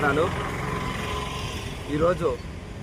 నమస్కారాలు ఈరోజు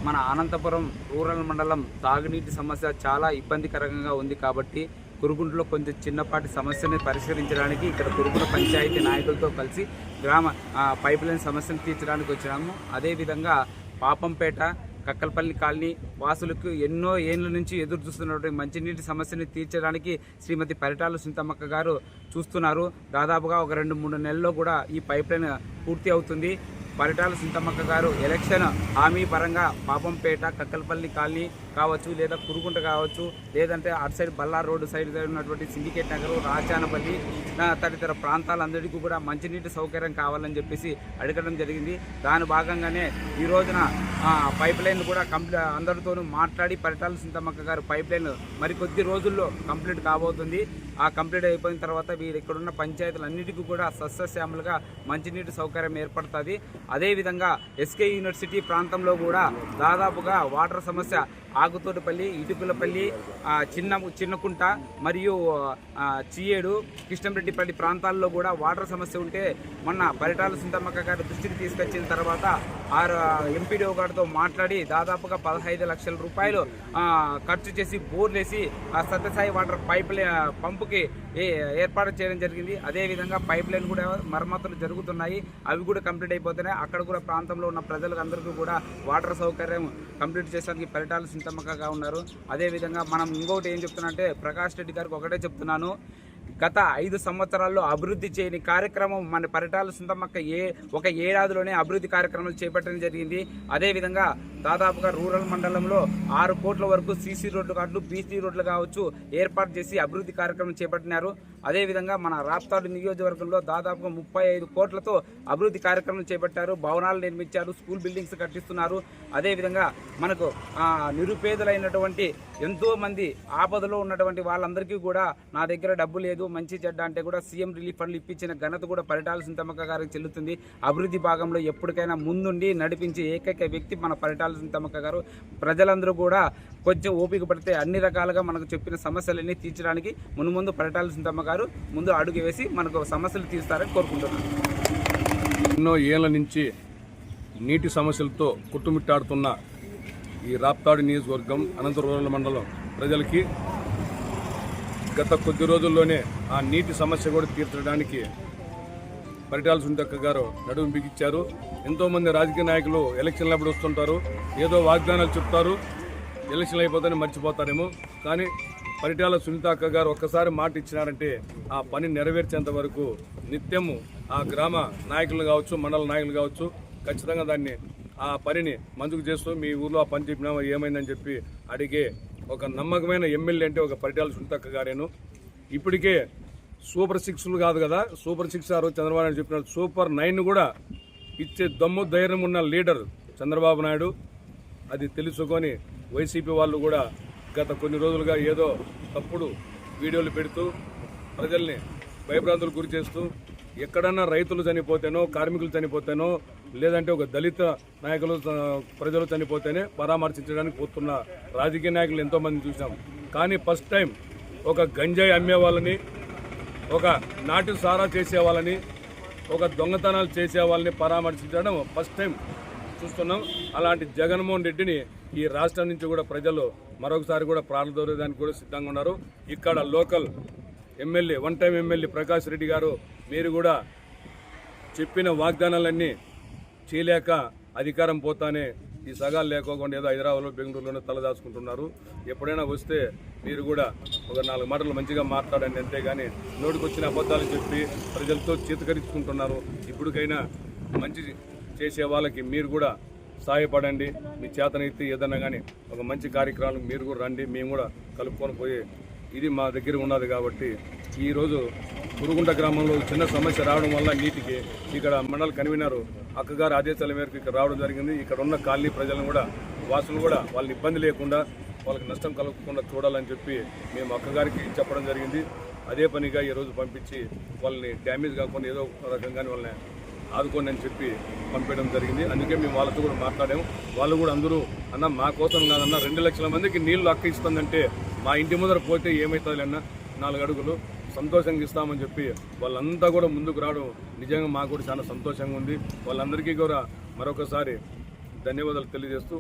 మన అనంతపురం రూరల్ మండలం తాగునీటి సమస్య చాలా ఇబ్బందికరంగా ఉంది కాబట్టి కురుగుంటలో కొంచెం చిన్నపాటి సమస్యని పరిష్కరించడానికి ఇక్కడ కురుగుంట పంచాయతీ నాయకులతో కలిసి గ్రామ ఆ, పైప్ లైన్ సమస్యను తీర్చడానికి వచ్చినాము. అదేవిధంగా పాపంపేట కక్కలపల్లి కాలనీ వాసులకు ఎన్నో ఏళ్ళ నుంచి ఎదురు చూస్తున్నటువంటి మంచినీటి సమస్యని తీర్చడానికి శ్రీమతి పరిటాల సుంతమ్మక్క గారు చూస్తున్నారు. దాదాపుగా ఒక రెండు మూడు నెలల్లో కూడా ఈ పైప్ లైన్ పూర్తి అవుతుంది. పరిటాల సింతమ్మక్క గారు ఎలక్షన్ హామీ పరంగా పాపంపేట కక్కలపల్లి కాలనీ కావచ్చు లేదా కురుగుంట కావచ్చు లేదంటే అటు సైడ్ బల్లార్ రోడ్డు సైడ్ ఉన్నటువంటి సిండికేట్ నగర్ రాచానపల్లి తదితర ప్రాంతాలందరికీ కూడా మంచినీటి సౌకర్యం కావాలని చెప్పేసి అడగడం జరిగింది. దాని భాగంగానే ఈ రోజున పైప్ లైన్ కూడా కంప్లీ అందరితోనూ మాట్లాడి పరిటాల సింతమ్మక్క గారు పైప్ లైన్ మరికొద్ది రోజుల్లో కంప్లీట్ కాబోతుంది. ఆ కంప్లీట్ అయిపోయిన తర్వాత వీరు ఇక్కడున్న పంచాయతీలన్నిటికీ కూడా సస్యశ్యామలుగా మంచినీటి సౌకర్యం ఏర్పడుతుంది. అదేవిధంగా ఎస్కే యూనివర్సిటీ ప్రాంతంలో కూడా దాదాపుగా వాటర్ సమస్య ఆగుతోటిపల్లి ఇటుకులపల్లి చిన్న చిన్నకుంట మరియు ఆ, చియేడు కృష్ణంరెడ్డిపల్లి ప్రాంతాల్లో కూడా వాటర్ సమస్య ఉంటే మొన్న పరిటాల సుందమ్మక్క గారి దృష్టికి తీసుకొచ్చిన తర్వాత ఆరు ఎంపీడీఓ గారితో మాట్లాడి దాదాపుగా పదహైదు లక్షల రూపాయలు ఖర్చు చేసి బోర్లేసి ఆ సత్యసాయి వాటర్ పైప్ పంపుకి ఏ- ఏర్పాటు చేయడం జరిగింది. అదేవిధంగా పైప్ లైన్ కూడా మరమ్మతులు జరుగుతున్నాయి. అవి కూడా కంప్లీట్ అయిపోతున్నాయి అక్కడ కూడా ప్రాంతంలో ఉన్న ప్రజలకు అందరికీ కూడా వాటర్ సౌకర్యం కంప్లీట్ చేసడానికి పరిటాలు సింతమ్మకగా ఉన్నారు. అదేవిధంగా మనం ఇంకొకటి ఏం చెప్తున్నా ప్రకాష్ రెడ్డి గారికి ఒకటే చెప్తున్నాను. గత ఐదు సంవత్సరాల్లో అభివృద్ధి చేయని కార్యక్రమం మన పరిటాల సుందమ్మక్క ఏ ఒక ఏడాదిలోనే అభివృద్ధి కార్యక్రమాలు చేపట్టడం జరిగింది. అదేవిధంగా దాదాపుగా రూరల్ మండలంలో ఆరు కోట్ల వరకు సీసీ రోడ్లు కావచ్చు బీసీ రోడ్లు కావచ్చు ఏర్పాటు చేసి అభివృద్ధి కార్యక్రమం చేపట్టినారు. అదేవిధంగా మన రాప్తాడు నియోజకవర్గంలో దాదాపుగా ముప్పై ఐదు కోట్లతో అభివృద్ధి కార్యక్రమం చేపట్టారు. భవనాలు నిర్మించారు స్కూల్ బిల్డింగ్స్ కట్టిస్తున్నారు. అదేవిధంగా మనకు నిరుపేదలైనటువంటి ఎంతోమంది ఆపదలో ఉన్నటువంటి వాళ్ళందరికీ కూడా నా దగ్గర డబ్బు లేదు. మంచి చెడ్డ అంటే కూడా సీఎం రిలీఫ్ ఫండ్లు ఇప్పించిన ఘనత కూడా పరిటాల సింతమ్మక్క గారికి చెల్లుతుంది. అభివృద్ధి భాగంలో ఎప్పటికైనా ముందుండి నడిపించే ఏకైక వ్యక్తి మన పరిటాల సింతమ్మక్క గారు. ప్రజలందరూ కూడా కొంచెం ఓపిక పడితే అన్ని రకాలుగా మనకు చెప్పిన సమస్యలన్నీ తీర్చడానికి మును ముందు పరిటాల సింతమ్మ గారు ముందు అడుగు వేసి మనకు సమస్యలు తీరుస్తారని కోరుకుంటున్నాను. ఎన్నో ఏళ్ళ నుంచి నీటి సమస్యలతో కుట్టుమిట్టాడుతున్న ఈ రాప్తాడు నియోజకవర్గం అనంత మండలం ప్రజలకి గత కొద్ది రోజుల్లోనే ఆ నీటి సమస్య కూడా తీర్చడానికి పరిటాల సుందక్క గారు నడుము బిగించారు ఎంతోమంది రాజకీయ నాయకులు ఎలక్షన్లు అప్పుడు వస్తుంటారు. ఏదో వాగ్దానాలు చెప్తారు. ఎలక్షన్లు అయిపోతానే మర్చిపోతారేమో. కానీ పరిటాల సునీతాక్క గారు ఒక్కసారి మాట ఇచ్చినారంటే ఆ పని నెరవేర్చేంత వరకు నిత్యము ఆ గ్రామ నాయకులు కావచ్చు మండల నాయకులు కావచ్చు ఖచ్చితంగా దాన్ని ఆ పనిని మందుకు చేస్తూ మీ ఊర్లో ఆ పని చెప్పినామో ఏమైందని చెప్పి అడిగే ఒక నమ్మకమైన ఎమ్మెల్యే అంటే ఒక పరిటాల సుంతక్క గారేను. ఇప్పటికే సూపర్ సిక్స్లు కాదు కదా సూపర్ సిక్స్ ఆ రోజు చంద్రబాబు నాయుడు చెప్పినారు సూపర్ నైన్ కూడా ఇచ్చే దమ్ము ధైర్యం ఉన్న లీడర్ చంద్రబాబు నాయుడు. అది తెలుసుకొని వైసీపీ వాళ్ళు కూడా గత కొన్ని రోజులుగా ఏదో తప్పుడు వీడియోలు పెడుతూ ప్రజల్ని భయభ్రాంతులు గురి చేస్తూ ఎక్కడన్నా రైతులు చనిపోతేనో కార్మికులు చనిపోతేనో లేదంటే ఒక దళిత నాయకులు ప్రజలు చనిపోతేనే పరామర్శించడానికి పోతున్న రాజకీయ నాయకులు ఎంతోమంది చూసాం కానీ ఫస్ట్ టైం ఒక గంజాయి అమ్మే వాళ్ళని ఒక నాటు సారా చేసే వాళ్ళని ఒక దొంగతనాలు చేసే వాళ్ళని పరామర్శించడం ఫస్ట్ టైం చూస్తున్నాం. అలాంటి జగన్మోహన్ రెడ్డిని ఈ రాష్ట్రం నుంచి కూడా ప్రజలు మరొకసారి కూడా ప్రారంభోరేదానికి కూడా సిద్ధంగా ఉన్నారు. ఇక్కడ local MLA one time MLA Prakash Reddy గారు మీరు కూడా చెప్పిన వాగ్దానాలన్నీ చేయలేక అధికారం పోతానే ఈ సగాలు లేకోకుండా ఏదో హైదరాబాద్లో బెంగళూరులోనే తలదాచుకుంటున్నారు ఎప్పుడైనా వస్తే మీరు కూడా ఒక నాలుగు మాటలు మంచిగా మాట్లాడండి అంతేగాని నోటికొచ్చిన అబద్ధాలు చెప్పి ప్రజలతో చీతకరించుకుంటున్నారు. ఇప్పటికైనా మంచి చేసే వాళ్ళకి మీరు కూడా సహాయపడండి. మీ చేతనైతే ఏదన్నా కానీ ఒక మంచి కార్యక్రమాలు మీరు కూడా రండి. మేము కూడా కలుపుకొని పోయి ఇది మా దగ్గర ఉన్నది కాబట్టి ఈరోజు పురుగుంట గ్రామంలో చిన్న సమస్య రావడం వల్ల నీటికి ఇక్కడ మండల కన్వీనర్ అక్కగారు ఆదేశాల మేరకు ఇక్కడ రావడం జరిగింది. ఇక్కడ ఉన్న కాలనీ ప్రజలను కూడా వాసులు కూడా వాళ్ళని ఇబ్బంది లేకుండా వాళ్ళకి నష్టం కలగకుండా చూడాలని చెప్పి మేము అక్కగారికి చెప్పడం జరిగింది. అదే పనిగా ఈరోజు పంపించి వాళ్ళని డ్యామేజ్ కాకుండా ఏదో రకంగా రకంగానే వాళ్ళని ఆదుకోండి అని చెప్పి పంపించడం జరిగింది. అందుకే మేము వాళ్ళతో కూడా మాట్లాడాము. వాళ్ళు కూడా అందరూ అన్న మా కోసం కాదన్న రెండు లక్షల మందికి నీళ్ళు అక్క ఇస్తుందంటే మా ఇంటి ముందర పోతే ఏమవుతుంది అన్న నాలుగు అడుగులు సంతోషంగా ఇస్తామని చెప్పి వాళ్ళంతా కూడా ముందుకు రావడం నిజంగా మాకు కూడా చాలా సంతోషంగా ఉంది. వాళ్ళందరికీ కూడా మరొకసారి ధన్యవాదాలు తెలియజేస్తూ